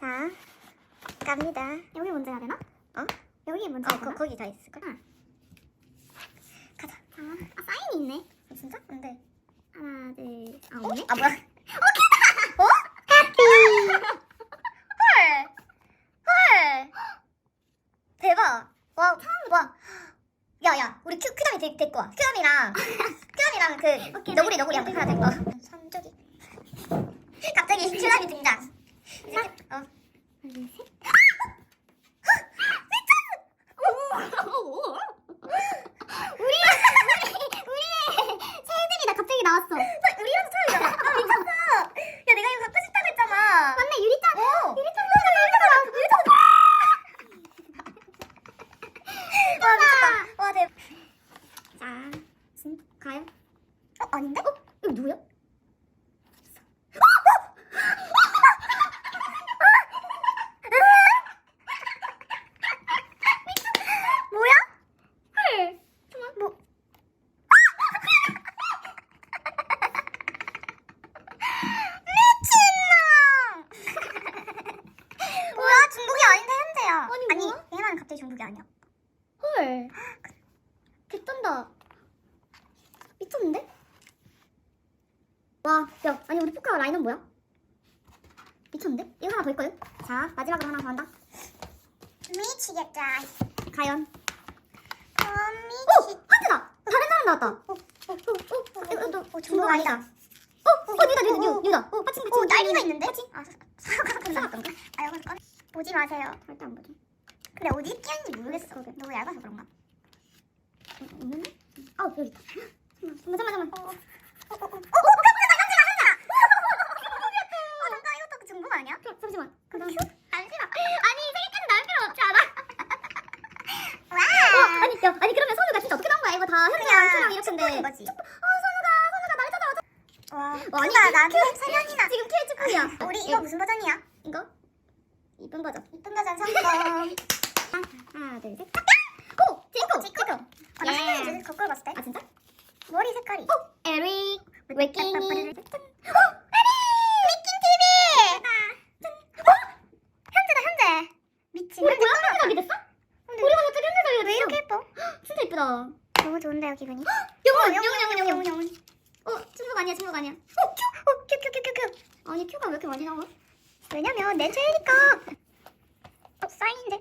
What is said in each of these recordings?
자, 갑니다. 여기 먼저 해야 되나? 어? 여기 먼저 어, 해야 되나? 거, 거기 다 있을걸? 응. 가자. 아, 아 사인이 있네. 어, 진짜? 근데. 하나, 둘, 아 어? 없네? 아, 뭐야? 어? 해피! 헐! 헐! 대박! 와, 와. 야, 야, 우리 큐, 큐담이 데, 데리고 와. 큐담이랑, 큐담이랑 그, 오케이, 너구리, 너구리랑 하나 데리고 와. 선조기. 갑자기 큐담이 등장. 이제, 어. 나왔어. 우리랑 처음이잖아. 아, 미쳤어. 야, 내가 이거 갖고 싶다고 했잖아. 맞네 유리짱. 어. 유리짱 유리짱 유리짱. 와, 미쳤다. 와, 대박. 자, 진 가요? 어, 아닌데? 어? 이거 누구야? 헐. 뭐? 미친놈! 뭐야? 중국이 아닌데 현재야. 아니, 갑자기 중국이 아니야. 헐. 개쩐다. 미쳤는데? 와, 야, 아니 우리 포카 라인은 뭐야? 미쳤는데? 이거 하나 더 있거든? 자, 마지막으로 하나 더 한다. 미치겠다. 과연. 어, 오! 미치. 하트다! 다른 사람 나왔다. 어, 어, 어, 어, 이거 또 어, 중국 아니다. 어, 어, 뉴다, 뉴다, 뉴, 뉴다. 어, 파칭, 파칭. 오, 딸기가 있는데? 파칭. 아, 사과가 나왔던가? 아, 이거 꺼. 보지 마세요. 절대 안 보지. 근데 어디 끼었는지 모르겠어. 너무 얇아서 그런가? 아, 여기 있다. 잠깐만, 잠깐만, 잠깐만. 어, 어, 어, 어, 어, 현재다, 현재다, 현재다. 어, 잠깐 이것도 중국 아니야? 어, 잠시만. 그 다음. 안. 어, 야, 아니, 그러면 선우가 진짜 어떻게 나온 거야? 이거 다 현재랑 큐랑 이렇게인데. 어, 선우가, 선우가 날 찾아와. 와, 어, 아니, 나한테 세 명이나. 지금 큐 축구야. 우리 이거 무슨 버전이야? 이거? 이쁜 버전. 이쁜 버전 성공. 하나, 둘, 셋. 고! 지코! 지코. 아, 나 예. 사진 거꾸로 봤을 때 아, 진짜? 머리 색깔이. 어, 에릭. 웨킹이. 미킨 TV. 현재다 현재. 미친. 우리 현재 뭐야? 현재적이 됐어? 우리가 갑자기 현재적이 됐어. 왜 이렇게 예뻐? 진짜 이쁘다. 너무 좋은데요 기분이. 영혼! 영혼 영혼, 영혼, 영혼. 영혼. 어, 중국 아니야, 중국 아니야. 어 큐. 어큐큐 큐 큐. 아니, 큐가 왜 이렇게 많이 나와? 왜냐면 내 최애니까. 어 사인인데.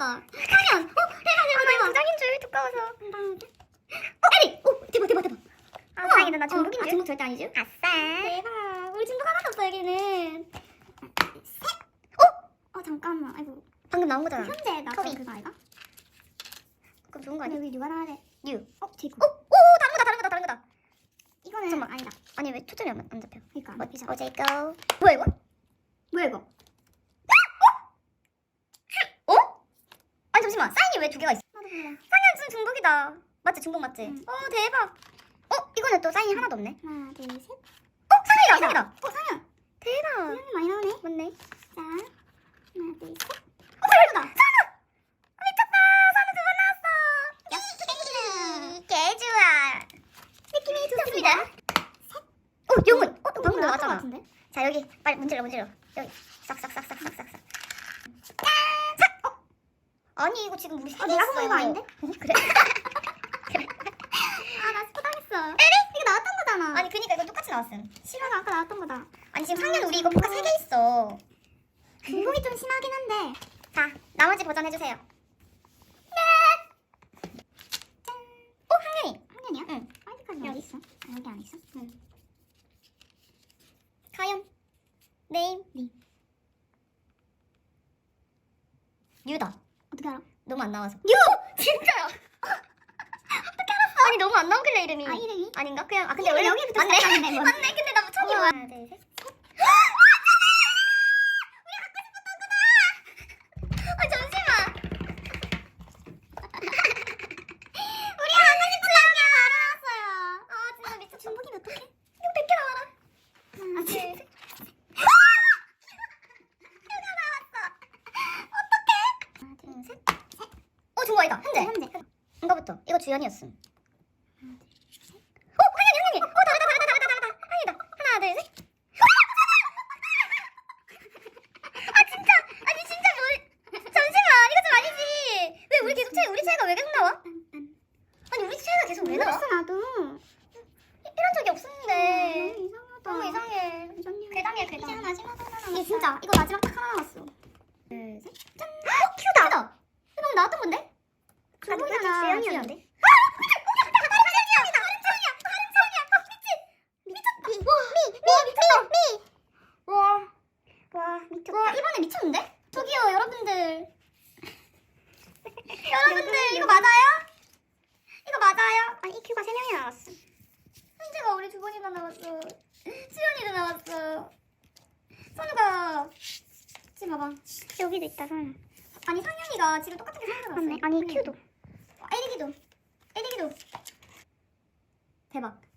귀엽다. 카련! 어, 대박, 대박, 나 대박. 부장인 줄 두꺼워서. 어! 어, 대박, 대박, 대박. 아 우와. 다행이다 나 중국인 어, 아, 줄. 중국 절대 아니지? 아싸. 대박. 우리 중국 하나도 없어, 여기는. 어 잠깐만. 아이고. 방금 나온 거잖아. 현재 나 커비. 그거 아이가? 그럼 좋은 거 아니야? 여기 누가 나와야 돼? 뉴. 어 지구. 어, 오, 다른 거다, 다른 거다, 다른 거다. 이거는 잠깐만. 아니다. 아니, 왜 초점이 안, 안 잡혀? 그러니까 어, 안 잡히잖아. 어, 제이거. 뭐야, 이거? 뭐야 이거? 어? 아니, 잠시만. 사인이 왜 두 개가 있어? 상현 지금 중국이다. 맞지? 중국 맞지? 응. 어, 대박. 어, 이거는 또 사인이 하나도 없네. 하나 둘 셋. 어, 상현이다, 상현이다. 어 상현. 대박. 상현이 많이 나오네. 맞네. 자 하나 둘 셋. 어, 상현이다. 상현! 미쳤다. 상현 두번 나왔어. 야개 좋아. 느낌이 좋습니다. 어, 영훈. 어, 또 방금 나왔잖아. 자, 여기 빨리 문질러, 문질러. 여기 싹싹싹싹싹싹. 어? 아니, 이거 지금 우리 아, 내가 한거 이거 아닌데? 어, 그래? 아 나 스포 당했어. 이거 나왔던 거잖아. 아니, 그니까 이거 똑같이 나왔음. 실화가 아까 나왔던 거다. 아니, 지금 상현 우리 이거 포카 3개 있어. 중국이 좀 심하긴 한데. 자, 나머지 버전 해주세요. 네! 짠. 어, 상현이. 학년이야? 응. 화이트카드 어디 있어? 아 여기 안 있어? 응. 가연. 네임. 네. 유다. 너무 안 나와서. 유! 진짜야. 어떻게 알았어? 아니 너무 안 나오길래 이름이. 아 이름이? 아닌가? 그냥 아 근데 원래 여기부터 맞네. 시작하는데, 뭐. 맞네. 근데 나. 봐. 하나, 둘, 셋. 셋 어 정보 아니다. 현재. 현재. 이거부터. 이거 주연이었음. 어 하나님 하나님 어, 다르다 다르다 다르다 다르다 하나이다. 하나 둘셋 진짜. 이거 마지막 딱 하나 남았어. 둘셋짠. 나왔던 건데? 저기요 여러분들. 여러분들 이거 맞아요? 이거 맞아요? 아 EQ가 세 명이 나왔어. 현재가 우리 두 번이나 나왔어. 수연이도 나왔어. 선우가. 지금 봐봐. 여기도 있다 선. 아니 상현이가 지금 똑같은 게 나왔어. 맞네. 아니 EQ도. 에릭이도. 에릭이도. 대박. 끝